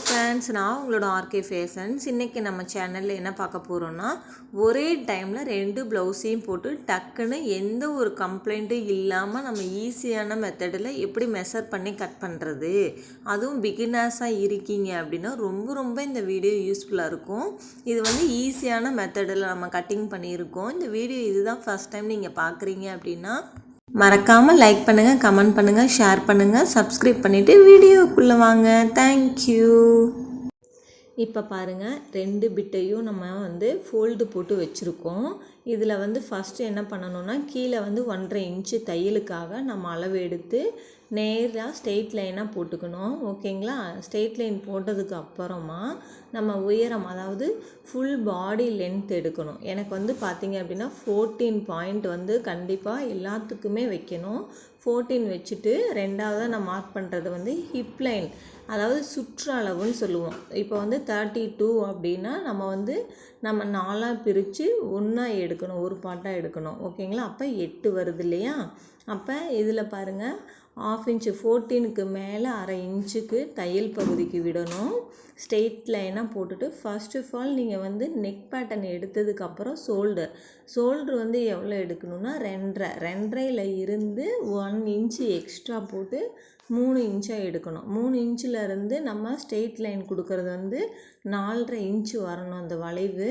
Friends நான் உங்களோட RK fashions இன்றைக்கி நம்ம சேனலில் என்ன பார்க்க போகிறோன்னா ஒரே டைமில் ரெண்டு ப்ளவுஸையும் போட்டு டக்குன்னு எந்த ஒரு கம்ப்ளைண்ட்டும் இல்லாமல் நம்ம ஈஸியான மெத்தடில் எப்படி மெஷர் பண்ணி கட் பண்ணுறது அதுவும் பிகினர்ஸாக இருக்கீங்க அப்படின்னா ரொம்ப ரொம்ப இந்த வீடியோ யூஸ்ஃபுல்லாக இருக்கும். இது வந்து ஈஸியான மெத்தடில் நம்ம கட்டிங் பண்ணியிருக்கோம். இந்த வீடியோ இதுதான் ஃபஸ்ட் டைம் நீங்கள் பார்க்குறீங்க அப்படின்னா மறக்காமல் லைக் பண்ணுங்கள் கமெண்ட் பண்ணுங்கள் ஷேர் பண்ணுங்கள் சப்ஸ்கிரைப் பண்ணிவிட்டு வீடியோக்குள்ளே வாங்க. தேங்க்யூ இப்போ பாருங்கள் ரெண்டு பிட்டையும் நம்ம வந்து ஃபோல்டு போட்டு வச்சுருக்கோம். இதில் வந்து ஃபஸ்ட்டு என்ன பண்ணணும்னா கீழே வந்து ஒன்றரை இன்ச்சு தையலுக்காக நம்ம அளவு எடுத்து நேராக ஸ்ட்ரெயிட் லைனாக போட்டுக்கணும். ஓகேங்களா? ஸ்ட்ரெயிட் லைன் போட்டதுக்கு அப்புறமா நம்ம உயரம் அதாவது ஃபுல் பாடி லென்த் எடுக்கணும். எனக்கு வந்து பார்த்திங்க அப்படின்னா ஃபோர்டீன் பாயிண்ட் வந்து கண்டிப்பாக எல்லாத்துக்குமே வைக்கணும். ஃபோர்டீன் வச்சுட்டு ரெண்டாவதாக நான் மார்க் பண்ணுறது வந்து ஹிப் லைன் அதாவது சுற்றளவுன்னு சொல்லுவோம். இப்போ வந்து தேர்ட்டி டூ அப்படின்னா நம்ம வந்து நம்ம நாலாக பிரித்து ஒன்றா எடுக்கணும் ஒரு பாட்டாக எடுக்கணும். ஓகேங்களா? அப்போ எட்டு வருது இல்லையா? அப்போ இதில் பாருங்கள் ஆஃப் இன்ச்சு ஃபோர்டீனுக்கு மேலே அரை இன்ச்சுக்கு தையல் பகுதிக்கு விடணும். ஸ்ட்ரெயிட் லைனாக போட்டுட்டு ஃபர்ஸ்ட் ஆஃப் ஆல் நீங்கள் வந்து நெக் பேட்டர்ன் எடுத்ததுக்கப்புறம் ஷோல்டர் ஷோல்டர் வந்து எவ்வளோ எடுக்கணும்னா ரெண்டரை. ரெண்டரையில் இருந்து ஒன் இன்ச்சு எக்ஸ்ட்ரா போட்டு மூணு இன்ச்சாக எடுக்கணும். மூணு இன்ச்சில் இருந்து நம்ம ஸ்ட்ரெயிட் லைன் கொடுக்கறது வந்து நாலரை இன்ச்சு வரணும் அந்த வளைவு.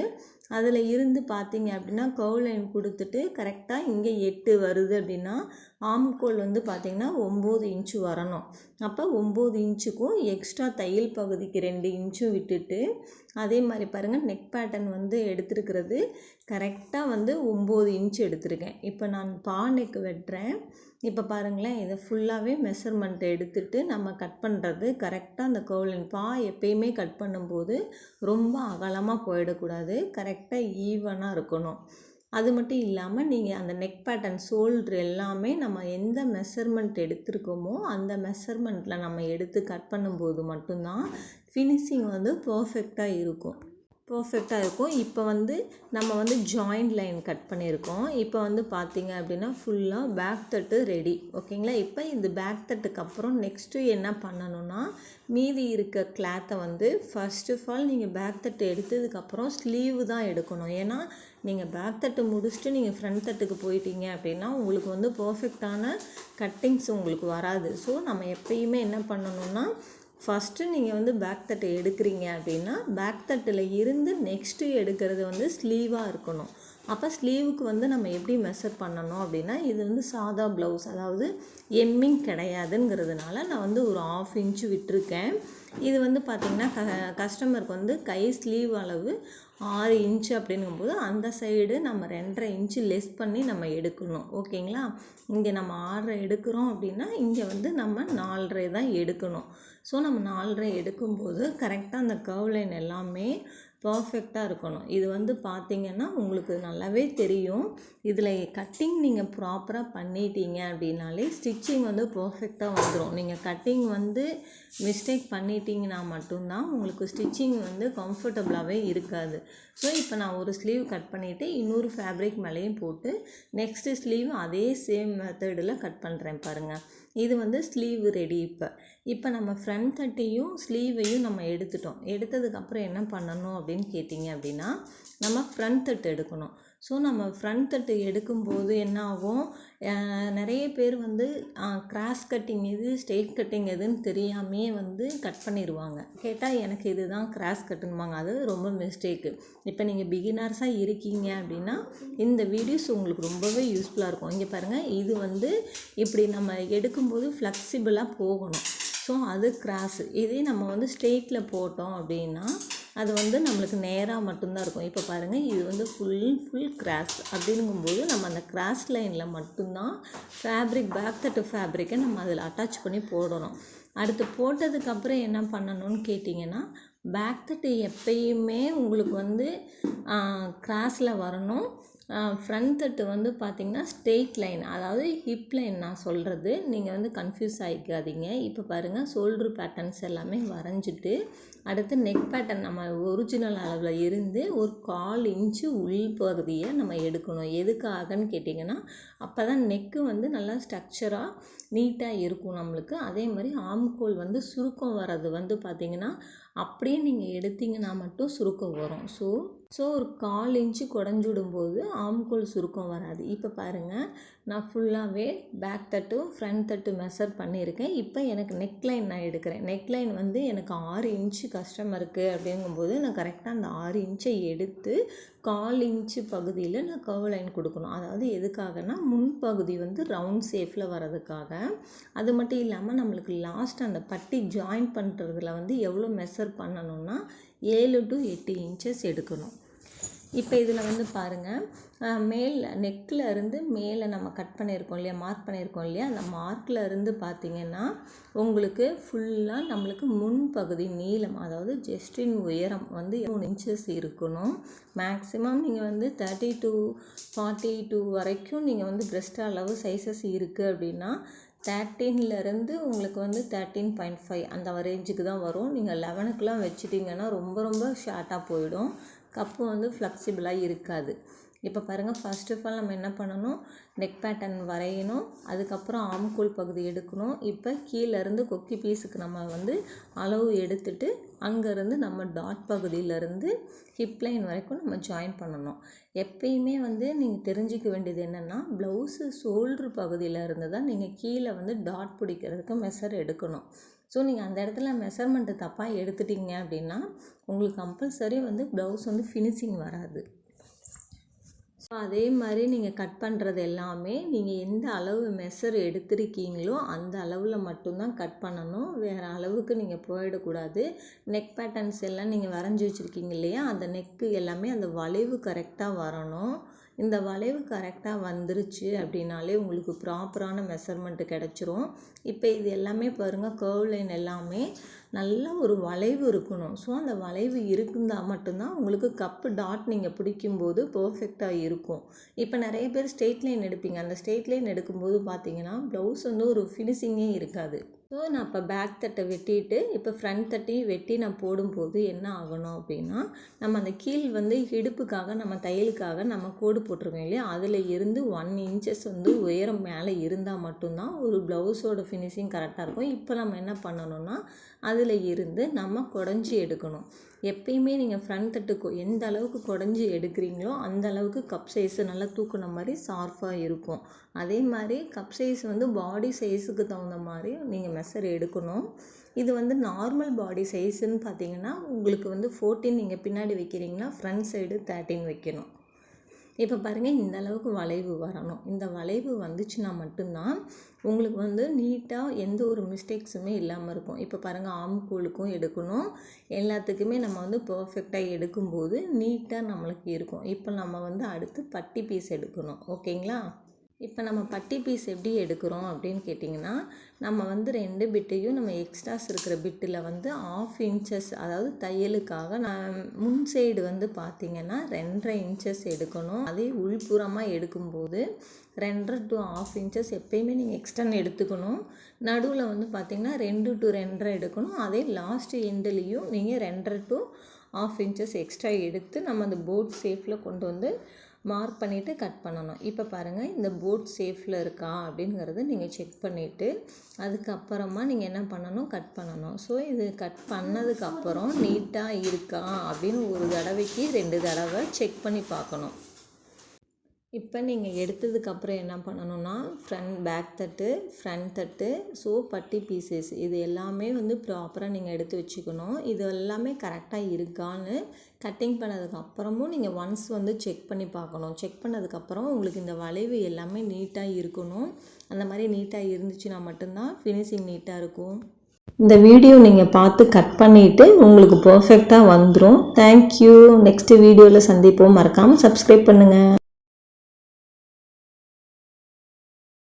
அதில் இருந்து பார்த்தீங்க அப்படின்னா கவு லைன் கொடுத்துட்டு கரெக்டாக இங்கே எட்டு வருது அப்படின்னா ஆம்கோல் வந்து பார்த்திங்கன்னா ஒம்பது இன்ச்சு வரணும். அப்போ ஒம்பது இன்ச்சுக்கும் எக்ஸ்ட்ரா தையல் பகுதிக்கு ரெண்டு இன்ச்சும் விட்டுட்டு அதே மாதிரி பாருங்கள் நெக் பேட்டர்ன் வந்து எடுத்துருக்கிறது. கரெக்டாக வந்து ஒம்பது இன்ச்சு எடுத்திருக்கேன். இப்போ நான் பா நெக் வெட்டுறேன். இப்போ பாருங்களேன் இதை ஃபுல்லாகவே மெஷர்மெண்ட் எடுத்துட்டு நம்ம கட் பண்ணுறது கரெக்டாக அந்த கவுலின் பா எப்பயுமே கட் பண்ணும்போது ரொம்ப அகலமாக போயிடக்கூடாது. கரெக்டாக ஈவனாக இருக்கணும். அது மட்டும் இல்லாமல் நீங்கள் அந்த நெக் பேட்டர்ன் ஷோல்ட்ரு எல்லாமே நம்ம எந்த மெஷர்மெண்ட் எடுத்திருக்கோமோ அந்த மெஷர்மெண்ட்டில் நம்ம எடுத்து கட் பண்ணும்போது மட்டும்தான் ஃபினிஷிங் வந்து பர்ஃபெக்டாக இருக்கும். பர்ஃபெக்டாக இருக்கும். இப்போ வந்து நம்ம வந்து ஜாயிண்ட் லைன் கட் பண்ணியிருக்கோம். இப்போ வந்து பார்த்தீங்க அப்படின்னா ஃபுல்லாக பேக் தட்டு ரெடி ஓகேங்களா? இப்போ இந்த பேக் தட்டுக்கு அப்புறம் நெக்ஸ்ட்டு என்ன பண்ணணும்னா மீதி இருக்க கிளாத்தை வந்து ஃபர்ஸ்ட் ஆஃப் ஆல் நீங்கள் பேக் தட்டு எடுத்ததுக்கப்புறம் ஸ்லீவு தான் எடுக்கணும். ஏன்னா நீங்கள் பேக் தட்டு முடிச்சுட்டு நீங்கள் ஃப்ரண்ட் தட்டுக்கு போயிட்டீங்க அப்படின்னா உங்களுக்கு வந்து பர்ஃபெக்டான கட்டிங்ஸ் உங்களுக்கு வராது. ஸோ நம்ம எப்பயுமே என்ன பண்ணணும்னா ஃபஸ்ட்டு நீங்கள் வந்து பேக் தட்டை எடுக்கிறீங்க அப்படின்னா பேக் தட்டில் இருந்து நெக்ஸ்ட்டு எடுக்கிறது வந்து ஸ்லீவாக இருக்கணும். அப்போ ஸ்லீவுக்கு வந்து நம்ம எப்படி மெஷர் பண்ணணும் அப்படின்னா இது வந்து சாதா ப்ளவுஸ் அதாவது எம்மிங் கிடையாதுங்கிறதுனால நான் வந்து ஒரு ஆஃப் இன்ச்சு விட்டுருக்கேன். இது வந்து பார்த்திங்கன்னா க கஸ்டமருக்கு வந்து கை ஸ்லீவ் அளவு ஆறு இன்ச்சு அப்படிங்கும்போது அந்த சைடு நம்ம ரெண்டரை இன்ச்சு லெஸ் பண்ணி நம்ம எடுக்கணும். ஓகேங்களா இங்கே நம்ம ஆறரை எடுக்கிறோம் அப்படின்னா இங்கே வந்து நம்ம நாலரை தான் எடுக்கணும். ஸோ நம்ம நாலரை எடுக்கும்போது கரெக்டாக அந்த கர்வ் லைன் எல்லாமே பர்ஃபெக்டாக இருக்கணும். இது வந்து பார்த்திங்கன்னா உங்களுக்கு நல்லாவே தெரியும். இதில் கட்டிங் நீங்கள் ப்ராப்பராக பண்ணிட்டீங்க அப்படின்னாலே ஸ்டிச்சிங் வந்து பர்ஃபெக்டாக வந்துடும் நீங்கள் கட்டிங் வந்து மிஸ்டேக் பண்ணிட்டீங்கன்னா மட்டும்தான் உங்களுக்கு ஸ்டிச்சிங் வந்து கம்ஃபர்டபுளாகவே இருக்காது. ஸோ இப்போ நான் ஒரு ஸ்லீவ் கட் பண்ணிவிட்டு இன்னொரு ஃபேப்ரிக் மேலேயும் போட்டு நெக்ஸ்ட்டு ஸ்லீவ் அதே சேம் மெத்தடில் கட் பண்ணுறேன் பாருங்கள் இது வந்து ஸ்லீவ் ரெடி இப்போ. இப்போ நம்ம ஃப்ரண்ட் தட்டையும் ஸ்லீவையும் நம்ம எடுத்துட்டோம். எடுத்ததுக்கப்புறம் என்ன பண்ணணும் அப்படின்னு கேட்டிங்க அப்படின்னா நம்ம ஃப்ரண்ட் தட்டு எடுக்கணும். ஸோ நம்ம ஃப்ரண்ட் தட்டு எடுக்கும்போது என்ன ஆகும் நிறைய பேர் வந்து கிராஸ் கட்டிங் எது ஸ்ட்ரெயிட் கட்டிங் எதுன்னு தெரியாமையே வந்து கட் பண்ணிடுவாங்க கேட்டால் எனக்கு இதுதான் கிராஸ் கட்டுன்பாங்க அது ரொம்ப மிஸ்டேக்கு இப்போ நீங்கள் பிகினர்ஸாக இருக்கீங்க அப்படின்னா இந்த வீடியோஸ் உங்களுக்கு ரொம்பவே யூஸ்ஃபுல்லாக இருக்கும். இங்கே பாருங்கள் இது வந்து இப்படி நம்ம எடுக்கும்போது ஃப்ளெக்சிபிளாக போகணும். ஸோ அது கிராஸ் இதே நம்ம வந்து ஸ்ட்ரெயிட்டில் போட்டோம் அப்படின்னா அது வந்து நம்மளுக்கு நேராக மட்டும்தான் இருக்கும். இப்போ பாருங்கள் இது வந்து ஃபுல் ஃபுல் கிராஸ் அப்படிங்கும்போது நம்ம அந்த கிராஸ் லைனில் மட்டும்தான் ஃபேப்ரிக் பேக் தட்டு ஃபேப்ரிக்கை நம்ம அதில் அட்டாச் பண்ணி போடணும். அடுத்து போட்டதுக்கப்புறம் என்ன பண்ணணும்னு கேட்டிங்கன்னா பேக் தட்டு எப்பயுமே உங்களுக்கு வந்து கிராஸில் வரணும். ஃப்ரண்ட் தட்டு வந்து பார்த்திங்கன்னா ஸ்ட்ரெயிட் லைன் அதாவது ஹிப் லைன் நான் சொல்கிறது நீங்கள் வந்து கன்ஃபியூஸ் ஆகிக்காதீங்க இப்போ பாருங்கள் ஷோல்ட்ரு பேட்டர்ன்ஸ் எல்லாமே வரைஞ்சிட்டு அடுத்து நெக் பேட்டர்ன் நம்ம ஒரிஜினல் அளவில் இருந்து ஒரு கால் இன்ச்சு உள் பகுதியை நம்ம எடுக்கணும். எதுக்காகன்னு கேட்டிங்கன்னா அப்போ தான் நெக்கு வந்து நல்லா ஸ்ட்ரக்சராக நீட்டாக இருக்கும் நம்மளுக்கு. அதே மாதிரி ஆம்கோல் வந்து சுருக்கம் வர்றது வந்து பார்த்திங்கன்னா அப்படியே நீங்கள் எடுத்தீங்கன்னா மட்டும் சுருக்கம் வரும். ஸோ ஸோ ஒரு கால் இன்ச்சு குடஞ்சுடும்போது ஆம்கோல் சுருக்கம் வராது. இப்போ பாருங்கள் நான் ஃபுல்லாகவே பேக் தட்டும் ஃப்ரண்ட் தட்டு மெஷர் பண்ணியிருக்கேன். இப்போ எனக்கு நெக்லைன் நான் எடுக்கிறேன். நெக்லைன் வந்து எனக்கு ஆறு கஷ்டமாக இருக்குது அப்படிங்கும்போது நான் கரெக்டாக அந்த ஆறு இன்ச்சை எடுத்து கால் இன்ச்சு பகுதியில் நான் கர்வ் லைன் கொடுக்கணும். அதாவது எதுக்காகனா முன்பகுதி வந்து ரவுண்ட் ஷேஃபில் வர்றதுக்காக. அது மட்டும் இல்லாமல் நம்மளுக்கு லாஸ்ட் அந்த பட்டி ஜாயின் பண்ணுறதுல வந்து எவ்வளோ மெஷர் பண்ணணும்னா ஏழு டு எட்டு இன்ச்சஸ் எடுக்கணும். இப்போ இதில் வந்து பாருங்கள் மேல் நெக்கில் இருந்து மேலே நம்ம கட் பண்ணியிருக்கோம் இல்லையா? மார்க் பண்ணியிருக்கோம் இல்லையா? அந்த மார்க்கில் இருந்து பார்த்தீங்கன்னா உங்களுக்கு ஃபுல்லாக நம்மளுக்கு முன்பகுதி நீளம் அதாவது ஜெஸ்டின் உயரம் வந்து மூணு இன்ச்சஸ் இருக்கணும். மேக்ஸிமம் நீங்கள் வந்து தேர்ட்டி டூ ஃபார்ட்டி டூ வரைக்கும் நீங்கள் வந்து பிரெஸ்ட் அளவு சைஸஸ் இருக்குது அப்படின்னா தேர்ட்டீன்லேருந்து உங்களுக்கு வந்து தேர்ட்டீன் பாயிண்ட் ஃபைவ் அந்த ரேஞ்சுக்கு தான் வரும். நீங்கள் லெவனுக்குலாம் வச்சுட்டிங்கன்னா ரொம்ப ரொம்ப ஷார்ட்டாக போயிடும். கப்பு வந்து ஃப்ளெக்சிபிளாக இருக்காது. இப்போ பாருங்கள் ஃபர்ஸ்ட் ஆஃப் ஆல் நம்ம என்ன பண்ணணும்? நெக் பேட்டர்ன் வரையணும். அதுக்கப்புறம் ஆம்கூல் பகுதி எடுக்கணும். இப்போ கீழேருந்து கொக்கி பீஸுக்கு நம்ம வந்து அளவு எடுத்துட்டு அங்கேருந்து நம்ம டாட் பகுதியிலேருந்து ஹிப் லைன் வரைக்கும் நம்ம ஜாயின் பண்ணணும். எப்பயுமே வந்து நீங்கள் தெரிஞ்சிக்க வேண்டியது என்னென்னா ப்ளவுஸு ஷோல்ட்ரு பகுதியிலேருந்து தான் நீங்கள் கீழே வந்து டாட் பிடிக்கிறதுக்கு மெஷர் எடுக்கணும். ஸோ நீங்கள் அந்த இடத்துல மெஷர்மெண்ட்டு தப்பாக எடுத்துட்டீங்க அப்படின்னா உங்களுக்கு கம்பல்சரி வந்து ப்ளவுஸ் வந்து ஃபினிஷிங் வராது. ஸோ அதே மாதிரி நீங்கள் கட் பண்ணுறது எல்லாமே நீங்கள் எந்த அளவு மெஷர் எடுத்திருக்கீங்களோ அந்த அளவில் மட்டும்தான் கட் பண்ணணும். வேறு அளவுக்கு நீங்கள் போயிடக்கூடாது நெக் பேட்டர்ன்ஸ் எல்லாம் நீங்கள் வரைஞ்சி வச்சுருக்கீங்க இல்லையா? அந்த நெக்கு எல்லாமே அந்த வளைவு கரெக்டாக வரணும். இந்த வளைவு கரெக்டாக வந்துருச்சு அப்படின்னாலே உங்களுக்கு ப்ராப்பரான மெஷர்மெண்ட்டு கிடச்சிரும். இப்போ இது எல்லாமே பாருங்கள் கர்வ் லைன் எல்லாமே நல்ல ஒரு வளைவு இருக்கணும். ஸோ அந்த வளைவு இருந்தால் மட்டும்தான் உங்களுக்கு கப்பு டாட் நீங்கள் பிடிக்கும்போது பர்ஃபெக்டாக இருக்கும். இப்போ நிறைய பேர் ஸ்ட்ரெயிட் லைன் எடுப்பீங்க. அந்த ஸ்ட்ரெயிட் லைன் எடுக்கும்போது பார்த்தீங்கன்னா ப்ளவுஸ் வந்து ஒரு ஃபினிஷிங்கே இருக்காது. ஸோ நான் இப்போ பேக் தட்டை வெட்டிட்டு இப்போ ஃப்ரண்ட் தட்டையும் வெட்டி நான் போடும்போது என்ன ஆகணும் அப்படின்னா நம்ம அந்த கீழ் வந்து இடுப்புக்காக நம்ம தையலுக்காக நம்ம கோடு போட்டிருக்கோம் இல்லையா? அதில் இருந்து ஒன் இன்ச்சஸ் வந்து உயரம் மேலே இருந்தால் மட்டும்தான் ஒரு ப்ளவுஸோட ஃபினிஷிங் கரெக்டாக இருக்கும். இப்போ நம்ம என்ன பண்ணணும்னா அதில் இருந்து நம்ம குடஞ்சி எடுக்கணும். எப்பயுமே நீங்கள் ஃப்ரண்ட் தட்டு எந்த அளவுக்கு குடஞ்சி எடுக்கிறீங்களோ அந்த அளவுக்கு கப் சைஸு நல்லா தூக்குன மாதிரி ஷார்ப்பாக இருக்கும். அதே மாதிரி கப் சைஸ் வந்து பாடி சைஸுக்கு தகுந்த மாதிரி நீங்கள் மெஷர் எடுக்கணும். இது வந்து நார்மல் பாடி சைஸுன்னு பார்த்தீங்கன்னா உங்களுக்கு வந்து ஃபோர்டீன் நீங்கள் பின்னாடி வைக்கிறீங்கன்னா ஃப்ரண்ட் சைடு தேர்ட்டின் வைக்கணும். இப்போ பாருங்கள் இந்த அளவுக்கு வளைவு வரணும். இந்த வளைவு வந்துச்சுன்னா மட்டும்தான் உங்களுக்கு வந்து நீட்டாக எந்த ஒரு மிஸ்டேக்ஸுமே இல்லாமல் இருக்கும். இப்போ பாருங்கள் ஆம்கூலுக்கும் எடுக்கணும். எல்லாத்துக்குமே நம்ம வந்து பர்ஃபெக்டாக எடுக்கும்போது நீட்டாக நம்மளுக்கு இருக்கும். இப்போ நம்ம வந்து அடுத்து பட்டி பீஸ் எடுக்கணும். ஓகேங்களா? இப்போ நம்ம பட்டி பீஸ் எப்படி எடுக்கிறோம் அப்படின்னு கேட்டிங்கன்னா நம்ம வந்து ரெண்டு பிட்டையும் நம்ம எக்ஸ்ட்ராஸ் இருக்கிற பிட்டில் வந்து ஆஃப் இன்ச்சஸ் அதாவது தையலுக்காக நான் முன் சைடு வந்து பார்த்திங்கன்னா ரெண்டரை இன்ச்சஸ் எடுக்கணும். அதே உள்புறமாக எடுக்கும்போது ரெண்டரை டு ஆஃப் இன்ச்சஸ் எப்பயுமே நீங்கள் எக்ஸ்டன் எடுத்துக்கணும். நடுவில் வந்து பார்த்திங்கன்னா ரெண்டு டு ரெண்டரை எடுக்கணும். அதே லாஸ்ட் எண்டுலேயும் நீங்கள் ரெண்டரை டு ஆஃப் இன்ச்சஸ் எக்ஸ்ட்ரா எடுத்து நம்ம அந்த போட் சேஃபில் கொண்டு வந்து மார்க் பண்ணிவிட்டு கட் பண்ணணும். இப்போ பாருங்கள் இந்த போட் சேஃபில் இருக்கா அப்படிங்கிறத நீங்கள் செக் பண்ணிவிட்டு அதுக்கப்புறமா நீங்கள் என்ன பண்ணணும்? கட் பண்ணணும். ஸோ இது கட் பண்ணதுக்கப்புறம் நீட்டாக இருக்கா அப்படின்னு ஒரு தடவைக்கு ரெண்டு தடவை செக் பண்ணி பார்க்கணும். இப்போ நீங்கள் எடுத்ததுக்கப்புறம் என்ன பண்ணணும்னா ஃப்ரண்ட் பேக் தட்டு ஃப்ரண்ட் தட்டு ஸோ பட்டி பீசஸ் இது எல்லாமே வந்து ப்ராப்பராக நீங்கள் எடுத்து வச்சுக்கணும். இது எல்லாமே கரெக்டாக இருக்கான்னு கட்டிங் பண்ணதுக்கப்புறமும் நீங்கள் ஒன்ஸ் வந்து செக் பண்ணி பார்க்கணும். செக் பண்ணதுக்கப்புறம் உங்களுக்கு இந்த வளைவு எல்லாமே நீட்டாக இருக்கணும். அந்த மாதிரி நீட்டாக இருந்துச்சுன்னா மட்டும்தான் ஃபினிஷிங் நீட்டாக இருக்கும். இந்த வீடியோ நீங்கள் பார்த்து கட் பண்ணிவிட்டு உங்களுக்கு பர்ஃபெக்டாக வந்துடும் தேங்க்யூ நெக்ஸ்ட் வீடியோவில் சந்திப்போம். மறக்காமல் சப்ஸ்கிரைப் பண்ணுங்கள்